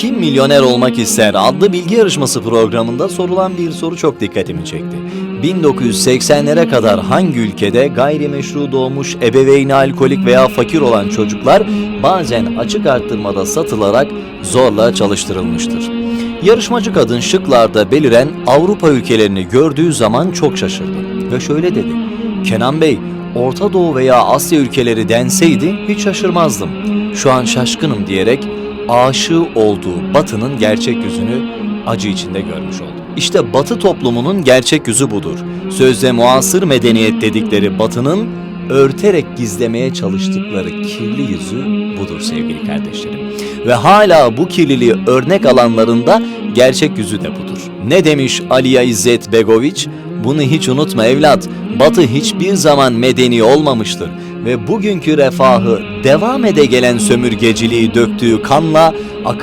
Kim Milyoner Olmak İster adlı bilgi yarışması programında sorulan bir soru çok dikkatimi çekti. 1980'lere kadar hangi ülkede gayrimeşru doğmuş, ebeveyni alkolik veya fakir olan çocuklar bazen açık arttırmada satılarak zorla çalıştırılmıştır? Yarışmacı kadın şıklarda beliren Avrupa ülkelerini gördüğü zaman çok şaşırdı ve şöyle dedi. Kenan Bey, Orta Doğu veya Asya ülkeleri denseydi hiç şaşırmazdım. Şu an şaşkınım diyerek aşığı olduğu Batı'nın gerçek yüzünü acı içinde görmüş oldu. İşte Batı toplumunun gerçek yüzü budur. Sözde muasır medeniyet dedikleri Batı'nın örterek gizlemeye çalıştıkları kirli yüzü budur sevgili kardeşlerim. Ve hala bu kirliliği örnek alanlarında gerçek yüzü de budur. Ne demiş Aliya İzzet Begoviç? Bunu hiç unutma evlat. Batı hiçbir zaman medeni olmamıştır ve bugünkü refahı devam ede gelen sömürgeciliği döktüğü kanla akıl